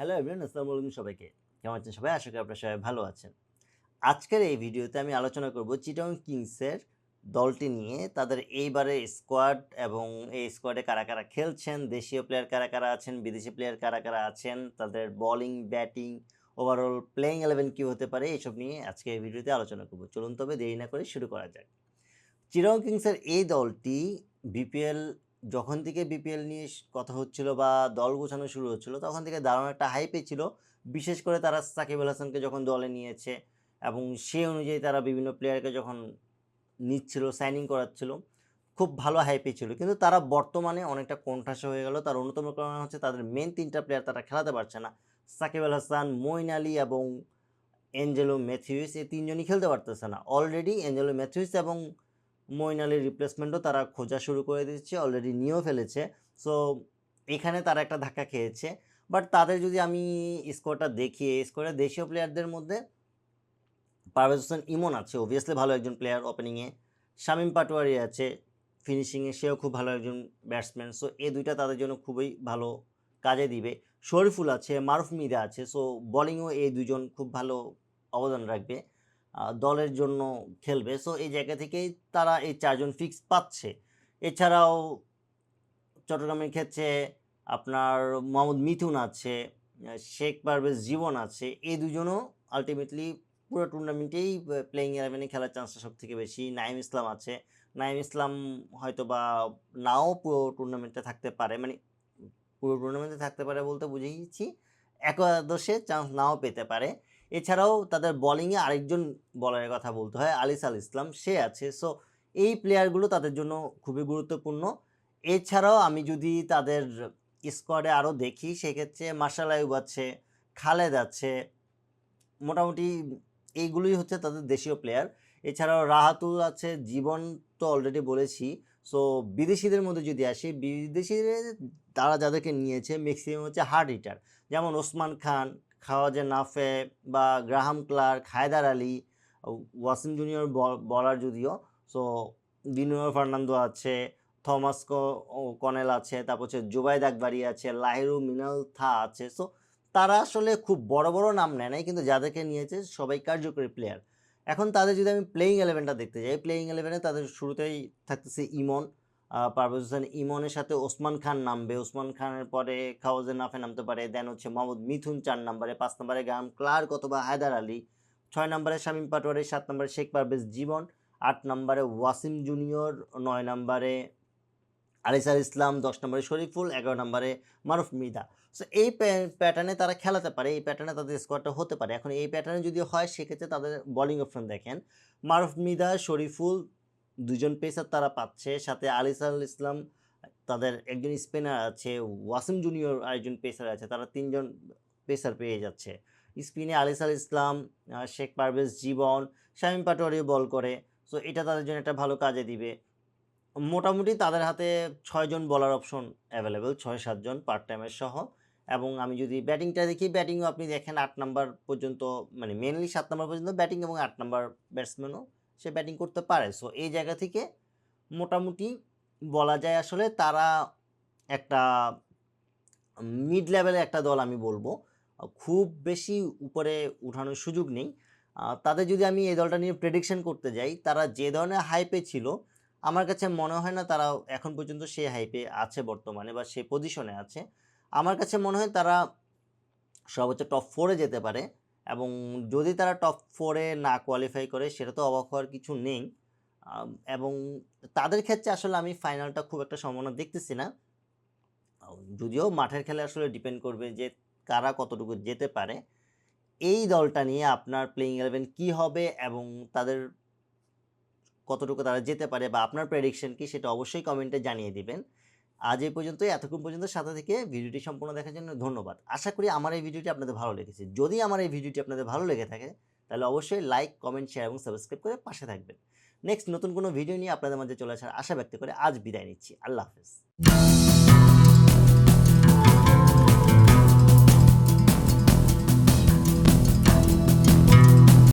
Hello everyone আসসালামু আলাইকুম সবাইকে। কেমন আছেন সবাই? আশা করি আপনারা সবাই ভালো আছেন। আজকের এই ভিডিওতে আমি আলোচনা করব চিটং কিংসের দলটি নিয়ে। তাদের এইবারে স্কোয়াড এবং এই স্কোয়াডে কারা কারা খেলছেন, দেশীয় প্লেয়ার কারা কারা আছেন, বিদেশি প্লেয়ার কারা কারা আছেন, তাদের bowling batting overall playing eleven কী হতে পারে, এসব নিয়ে আজকে এই ভিডিওতে আলোচনা করব। চলুন তবে দেরি না করে শুরু করা যাক। চিরং কিংসের এই দলটি বিপিএল যখন থেকে বিপিএল নিয়ে কথা হচ্ছিল বা দল গোছানো শুরু হচ্ছিল, তখন থেকে দারুণ একটা হাইপে ছিল। বিশেষ করে তারা সাকিব আল হাসানকে যখন দলে নিয়েছে এবং সেই অনুযায়ী তারা বিভিন্ন প্লেয়ারকে যখন নিচ্ছিল সাইনিং করাচ্ছিল, খুব ভালো হাইপে ছিল। কিন্তু তারা বর্তমানে অনেকটা কণ্ঠাসা হয়ে গেল। তার অন্যতম কারণ হচ্ছে তাদের মেন তিনটা প্লেয়ার তারা খেলাতে পারছে না। সাকিব আল হাসান মইন আলী এবং এঞ্জেলো ম্যাথিউস, এই তিনজনই খেলতে পারতেছে না। অলরেডি এঞ্জেলো ম্যাথিউস এবং মইন আলীর রিপ্লেসমেন্টও তারা খোঁজা শুরু করে দিচ্ছে অলরেডি নিয়েও ফেলেছে। সো এখানে তারা একটা ধাক্কা খেয়েছে। বাট তাদের যদি আমি স্কোরটা দেখি, এই স্কোরে দেশীয় প্লেয়ারদের মধ্যে পারভেজ হোসেন ইমন আছে অবভিয়াসলি ভালো একজন প্লেয়ার ওপেনিংয়ে শামীম পাটোয়ারি আছে ফিনিশিংয়ে সেও খুব ভালো একজন ব্যাটসম্যান সো এই দুইটা তাদের জন্য খুবই ভালো কাজে দিবে। শরীফুল আছে, মারুফ মিদা আছে সো বোলিংও এই দুজন খুব ভালো অবদান রাখবে। দলের জন্য খেলবে। সো এই জায়গা থেকেই তারা এই চারজন ফিক্স পাচ্ছে। এছাড়াও চট্টগ্রামের ক্ষেত্রে আপনার মোহাম্মদ মিথুন আছে শেখ পারভেজ জীবন আছে। এই দুজনও আলটিমেটলি পুরো টুর্নামেন্টেই প্লেইং ইলেভেনে খেলার চান্সটা সব থেকে বেশি। নাইম ইসলাম আছে। নাইম ইসলাম হয়তো বা নাও পুরো টুর্নামেন্টে থাকতে পারে। মানে পুরো টুর্নামেন্টে থাকতে পারে বলতে বুঝিয়েছি, একাদশে চান্স নাও পেতে পারে। এছাড়াও তাদের বোলিংয়ে আরেকজন বলারের কথা বলতে হয়, আলিস আল ইসলাম। সে আছে। সো এই প্লেয়ারগুলো তাদের জন্য খুবই গুরুত্বপূর্ণ। এছাড়াও আমি যদি তাদের স্কোয়াডে আরও দেখি, সেক্ষেত্রে মার্শাল আয়ুব আছে, খালেদ আছে, মোটামুটি এইগুলোই হচ্ছে তাদের দেশীয় প্লেয়ার এছাড়াও রাহাতুল আছে, জীবন তো অলরেডি বলেছি। সো বিদেশিদের মধ্যে যদি আসি, বিদেশিদের তারা যাদেরকে নিয়েছে ম্যাক্সিমাম হচ্ছে হার্ড হিটার যেমন ওসমান খান খাওয়াজে নাফে বা Graham Clarke, Haider Ali Wasim junior বলার যদিও সো দিনুয়ার ফার্নান্দো আছে থমাস কনেল আছে, তারপর হচ্ছে জুবাইদ আকবরি আছে, লাহিরু মিনাল থা আছে সো তারা আসলে খুব বড় বড় নাম নেয় নাই, কিন্তু যাদেরকে নিয়েছে সবাই কার্যকরী প্লেয়ার এখন তাদের যদি আমি প্লেইং ইলেভেনটা দেখতে যাই প্লেইং ইলেভেনে তাদের শুরুতেই থাকতেছে ইমন পারভেজ হোসেন ইমনের সাথে ওসমান খান নামবে। ওসমান খানের পরে খাওয়াজে নাফে নামতে পারে। দেন হচ্ছে মোহাম্মদ মিথুন চার নম্বরে, পাঁচ নম্বরে গ্রাম ক্লার্ক অথবা হায়দার আলী। ছয় নম্বরে শামীম পাটোয়ারি, সাত নম্বরে শেখ পারভেজ জীবন, আট নম্বরে ওয়াসিম জুনিয়র, নয় নম্বরে আলিসার ইসলাম, দশ নম্বরে শরীফুল, এগারো নম্বরে মারুফ মিদা সো এই প্যাটার্নে তারা খেলাতে পারে। এই প্যাটার্নে তাদের স্কোয়াডটা হতে পারে। এখন এই প্যাটার্নে যদি হয়, সেক্ষেত্রে তাদের বোলিং অপশন দেখেন। মারুফ মিদা শরীফুল দুজন পেসার তারা পাচ্ছে। সাথে আলিসাল ইসলাম, তাদের একজন স্পিনার আছে, ওয়াসিম জুনিয়র আরেকজন পেসার আছে, তারা তিনজন পেসার পেয়ে যাচ্ছে। স্পিনে আলিসাল ইসলাম শেখ পারভেজ জীবন, শামীম পাটোয়ারিও বল করে। সো এটা তাদের জন্য একটা ভালো কাজে দিবে। মোটামুটি তাদের হাতে ছয়জন বলার অপশন অ্যাভেলেবেল ছয় সাতজন পার্ট টাইমের সহ। এবং আমি যদি ব্যাটিংটা দেখি ব্যাটিংও আপনি দেখেন আট নাম্বার পর্যন্ত মানে মেনলি সাত নাম্বার পর্যন্ত ব্যাটিং এবং আট নাম্বার ব্যাটসম্যানও সে ব্যাটিং করতে পারে। সো এই জায়গা থেকে মোটামুটি বলা যায় আসলে তারা একটা মিড লেভেলে একটা দল আমি বলব। খুব বেশি উপরে উঠানোর সুযোগ নেই। তাদের যদি আমি এই দলটা নিয়ে প্রেডিকশন করতে যাই, তারা যে ধরনের হাইপে ছিল, আমার কাছে মনে হয় না তারা এখন পর্যন্ত সেই হাইপে আছে বর্তমানে বা সেই পজিশনে আছে। আমার কাছে মনে হয় তারা সর্বোচ্চ টপ ফোরে যেতে পারে। এবং যদি তারা টপ ফোরে না কোয়ালিফাই করে, সেটা তো অবাক হওয়ার কিছু নেই। এবং তাদের ক্ষেত্রে আসলে আমি ফাইনালটা খুব একটা সম্ভাবনা দেখতেছি না। যদিও মাঠের খেলা আসলে ডিপেন্ড করবে যে কারা কতটুকু যেতে পারে। এই দলটা নিয়ে আপনার প্লেইং ইলেভেন কী হবে এবং তাদের কতটুকু তারা যেতে পারে বা আপনার প্রেডিকশন কি, সেটা অবশ্যই কমেন্টে জানিয়ে দিবেন। আজ এই পর্যন্ত এতক্ষণ পর্যন্ত সাথে থেকে ভিডিওটি সম্পূর্ণ দেখার জন্য ধন্যবাদ। আশা করি আমার এই ভিডিওটি আপনাদের ভালো লেগেছে। যদি আমার এই ভিডিওটি আপনাদের ভালো লেগে থাকে, তাহলে অবশ্যই লাইক কমেন্ট শেয়ার এবং সাবস্ক্রাইব করে পাশে থাকবেন। নেক্সট নতুন কোনো ভিডিও নিয়ে আপনাদের মাঝে চলে আসার আশা ব্যক্ত করে আজ বিদায় নিচ্ছি। আল্লাহ হাফেজ।